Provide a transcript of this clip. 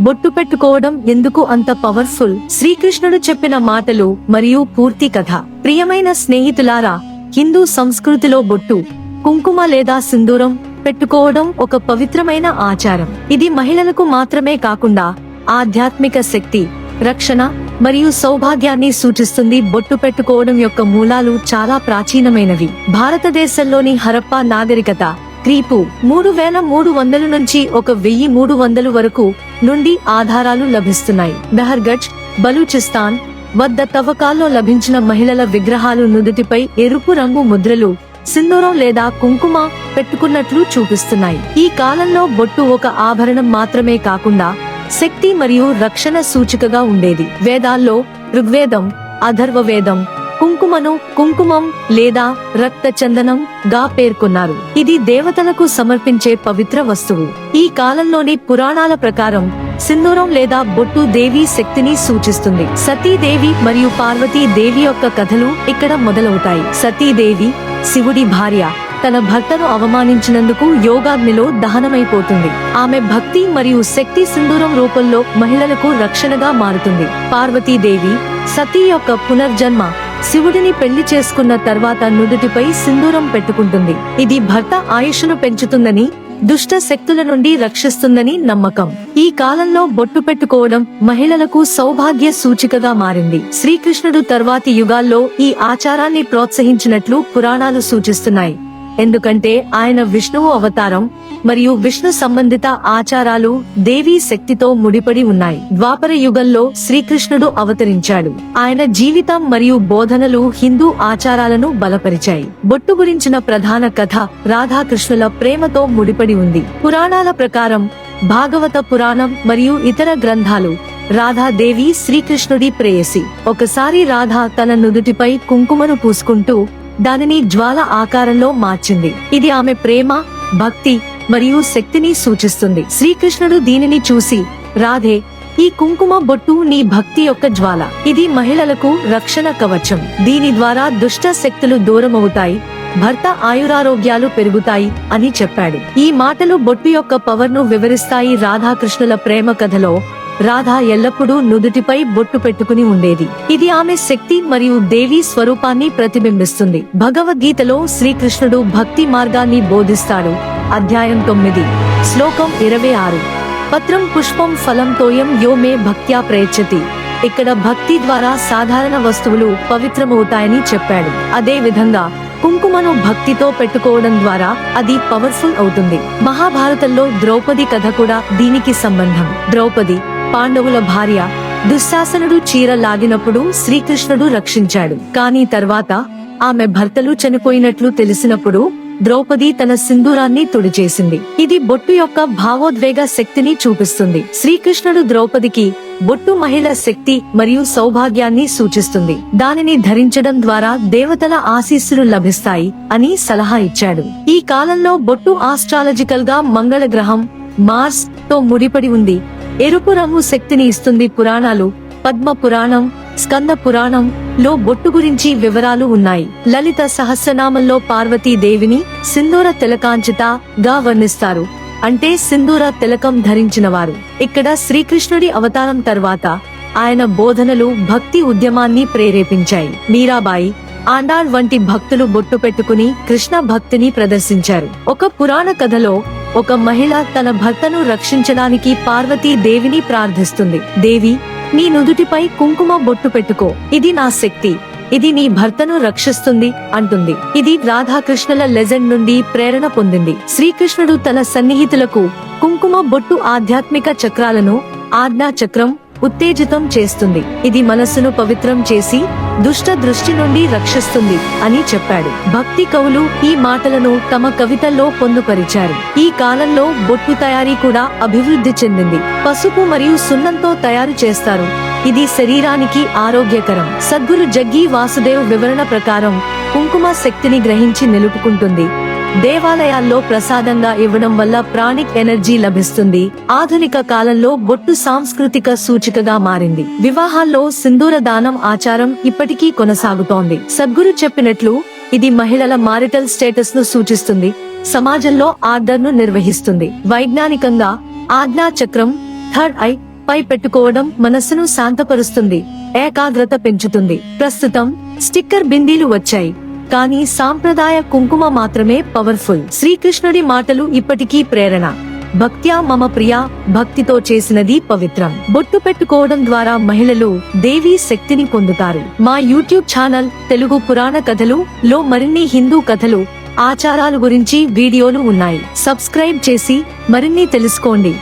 బొట్టు పెట్టుకోవడం ఎందుకు అంత పవర్ఫుల్? శ్రీకృష్ణుడు చెప్పిన మాటలు మరియు పూర్తి కథ. ప్రియమైన స్నేహితులారా హిందూ సంస్కృతిలో బొట్టు కుంకుమ లేదా సింధూరం పెట్టుకోవడం ఒక పవిత్రమైన ఆచారం. ఇది మహిళలకు మాత్రమే కాకుండా ఆధ్యాత్మిక శక్తి రక్షణ మరియు సౌభాగ్యాన్ని సూచిస్తుంది. బొట్టు పెట్టుకోవడం యొక్క మూలాలు చాలా ప్రాచీనమైనవి. భారతదేశంలోని హరప్పా నాగరికత క్రీపు మూడు వేల మూడు వందల నుంచి ఒక వెయ్యి మూడు వందలు వరకు నుండి ఆధారాలు లభిస్తున్నాయి. మెహర్గఢ్ బలూచిస్తాన్ వద్ద తవ్వకాల్లో లభించిన మహిళల విగ్రహాలు నుదుటిపై ఎరుపు రంగు ముద్రలు సింధూరం లేదా కుంకుమ పెట్టుకున్నట్లు చూపిస్తున్నాయి. ఈ కాలంలో బొట్టు ఒక ఆభరణం మాత్రమే కాకుండా శక్తి మరియు రక్షణ సూచికగా ఉండేది. వేదాల్లో ఋగ్వేదం అధర్వవేదం కుంకుమను కుంకుమం లేదా రక్త చందనం గా పేర్కొన్నారు. ఇది దేవతలకు సమర్పించే పవిత్ర వస్తువు. ఈ కాలంలోని పురాణాల ప్రకారం సింధూరం లేదా బొట్టు దేవి శక్తిని సూచిస్తుంది. సతీదేవి మరియు పార్వతీ దేవి యొక్క కథలు ఇక్కడ మొదలవుతాయి. సతీదేవి శివుడి భార్య. తన భర్తను అవమానించినందుకు యోగాగ్నిలో దహనమైపోతుంది. ఆమె భక్తి మరియు శక్తి సింధూరం రూపంలో మహిళలకు రక్షణగా మారుతుంది. పార్వతీదేవి సతీ యొక్క పునర్జన్మ శివుడిని పెళ్ళి చేసుకున్న తర్వాత నుదుటిపై సింధూరం పెట్టుకుంటుంది. ఇది భర్త ఆయుష్ను పెంచుతుందని దుష్ట శక్తుల నుండి రక్షిస్తుందని నమ్మకం. ఈ కాలంలో బొట్టు పెట్టుకోవడం మహిళలకు సౌభాగ్య సూచికగా మారింది. శ్రీకృష్ణుడు తర్వాతి యుగాల్లో ఈ ఆచారాన్ని ప్రోత్సహించినట్లు పురాణాలు సూచిస్తున్నాయి. ఎందుకంటే ఆయన విష్ణువు అవతారం మరియు విష్ణు సంబంధిత ఆచారాలు దేవీ శక్తితో ముడిపడి ఉన్నాయి. ద్వాపర యుగంలో శ్రీకృష్ణుడు అవతరించాడు. ఆయన జీవితం మరియు బోధనలు హిందూ ఆచారాలను బలపరిచాయి. బొట్టు గురించిన ప్రధాన కథ రాధాకృష్ణుల ప్రేమతో ముడిపడి ఉంది. పురాణాల ప్రకారం భాగవత పురాణం మరియు ఇతర గ్రంథాలు రాధాదేవి శ్రీకృష్ణుడి ప్రేయసి. ఒకసారి రాధ తన నుదుటిపై కుంకుమను పూసుకుంటూ దానిని జ్వాల ఆకారంలో మార్చింది. ఇది ఆమె ప్రేమ భక్తి మరియు శక్తిని సూచిస్తుంది. శ్రీకృష్ణుడు దీనిని చూసి రాధే ఈ కుంకుమ బొట్టు నీ భక్తి యొక్క జ్వాల. ఇది మహిళలకు రక్షణ కవచం. దీని ద్వారా దుష్ట శక్తులు దూరమవుతాయి భర్త ఆయురారోగ్యాలు పెరుగుతాయి అని చెప్పాడు. ఈ మాటలు బొట్టు యొక్క పవర్ను వివరిస్తాయి రాధాకృష్ణుల ప్రేమ కథలో. రాధ ఎల్లప్పుడూ నుదుటిపై బొట్టు పెట్టుకుని ఉండేది. ఇది ఆమె శక్తి మరియు దేవి స్వరూపాన్ని ప్రతిబింబిస్తుంది. భగవద్గీతలో శ్రీకృష్ణుడు భక్తి మార్గాన్ని బోధిస్తాడు. అధ్యాయం తొమ్మిది. శ్లోకం ఇరవై ఆరు. పత్రం పుష్పం ఫలం తోయం యో మే భక్త్యా ప్రయచ్చతి. ఇక్కడ భక్తి ద్వారా సాధారణ వస్తువులు పవిత్రమవుతాయని చెప్పాడు. అదే విధంగా కుంకుమను భక్తితో పెట్టుకోవడం ద్వారా అది పవర్ఫుల్ అవుతుంది. మహాభారతంలో ద్రౌపది కథ కూడా దీనికి సంబంధం. ద్రౌపది పాండవుల భార్య దుశ్శాసనుడు చీర లాగినప్పుడు శ్రీకృష్ణుడు రక్షించాడు. కానీ తర్వాత ఆమె భర్తలు చనిపోయినట్లు తెలిసినప్పుడు ద్రౌపది తన సింధూరాన్ని తుడిచేసింది. ఇది బొట్టు యొక్క భావోద్వేగ శక్తిని చూపిస్తుంది. శ్రీకృష్ణుడు ద్రౌపదికి బొట్టు మహిళ శక్తి మరియు సౌభాగ్యాన్ని సూచిస్తుంది. దానిని ధరించడం ద్వారా దేవతల ఆశీస్సులు లభిస్తాయి అని సలహా ఇచ్చాడు. ఈ కాలంలో బొట్టు ఆస్ట్రాలజికల్గా మంగళ గ్రహం మార్స్తో ముడిపడి ఉంది. ఎరుపు రంగు శక్తిని ఇస్తుంది పురాణాలు. పద్మ పురాణం స్కంద పురాణం లో బొట్టు గురించి వివరాలు ఉన్నాయి. లలిత సహస్రనామంలో పార్వతీ దేవిని సింధూర తిలకాంచిత గా వర్ణిస్తారు. అంటే సింధూర తిలకం ధరించిన వారు ఇక్కడ శ్రీకృష్ణుడి అవతారం తర్వాత ఆయన బోధనలు భక్తి ఉద్యమాన్ని ప్రేరేపించాయి. మీరాబాయి ఆండాళ్ వంటి భక్తులు బొట్టు పెట్టుకుని కృష్ణ భక్తిని ప్రదర్శించారు. ఒక పురాణ కథలో ఒక మహిళ తన భర్తను రక్షించడానికి పార్వతీ దేవిని ప్రార్థిస్తుంది. దేవి నీ నుదుటిపై కుంకుమ బొట్టు పెట్టుకో. ఇది నా శక్తి. ఇది నీ భర్తను రక్షిస్తుంది అంటుంది. ఇది రాధాకృష్ణుల లెజెండ్ నుండి ప్రేరణ పొందింది. శ్రీకృష్ణుడు తన సన్నిహితులకు కుంకుమ బొట్టు ఆధ్యాత్మిక చక్రాలను ఆజ్ఞా చక్రం ఉత్తేజితం చేస్తుంది. ఇది మనస్సును పవిత్రం చేసి దుష్ట దృష్టి నుండి రక్షిస్తుంది అని చెప్పాడు. భక్తి కవులు ఈ మాటలను తమ కవితల్లో పొందుపరిచారు. ఈ కాలంలో బొట్టు తయారీ కూడా అభివృద్ధి చెందింది. పసుపు మరియు సున్నంతో తయారు చేస్తారు. ఇది శరీరానికి ఆరోగ్యకరం. సద్గురు జగ్గి వాసుదేవ్ వివరణ ప్రకారం కుంకుమ శక్తిని గ్రహించి నిలుపుకుంటుంది. దేవాలయాల్లో ప్రసాదంగా ఇవ్వడం వల్ల ప్రాణిక్ ఎనర్జీ లభిస్తుంది. ఆధునిక కాలంలో బొట్టు సాంస్కృతిక సూచికగా మారింది. వివాహాల్లో సింధూర దానం ఆచారం ఇప్పటికీ కొనసాగుతోంది. సద్గురు చెప్పినట్లు ఇది మహిళల మారిటల్ స్టేటస్ను సూచిస్తుంది. సమాజంలో ఆర్డర్ను నిర్వహిస్తుంది. వైజ్ఞానికంగా ఆజ్ఞా చక్రం థర్డ్ ఐ పై పెట్టుకోవడం మనస్సును శాంతపరుస్తుంది. ఏకాగ్రత పెంచుతుంది. ప్రస్తుతం స్టిక్కర్ బిందీలు వచ్చాయి. కానీ సాంప్రదాయ కుంకుమ మాత్రమే పవర్ఫుల్. శ్రీకృష్ణుడి మాటలు ఇప్పటికీ ప్రేరణ. భక్త్యా మమ ప్రియ భక్తితో చేసినది పవిత్రం. బొట్టు పెట్టుకోవడం ద్వారా మహిళలు దేవీ శక్తిని పొందుతారు. మా యూట్యూబ్ ఛానల్ తెలుగు పురాణ కథలు లో మరిన్ని హిందూ కథలు ఆచారాలు గురించి వీడియోలు ఉన్నాయి. సబ్స్క్రైబ్ చేసి మరిన్ని తెలుసుకోండి.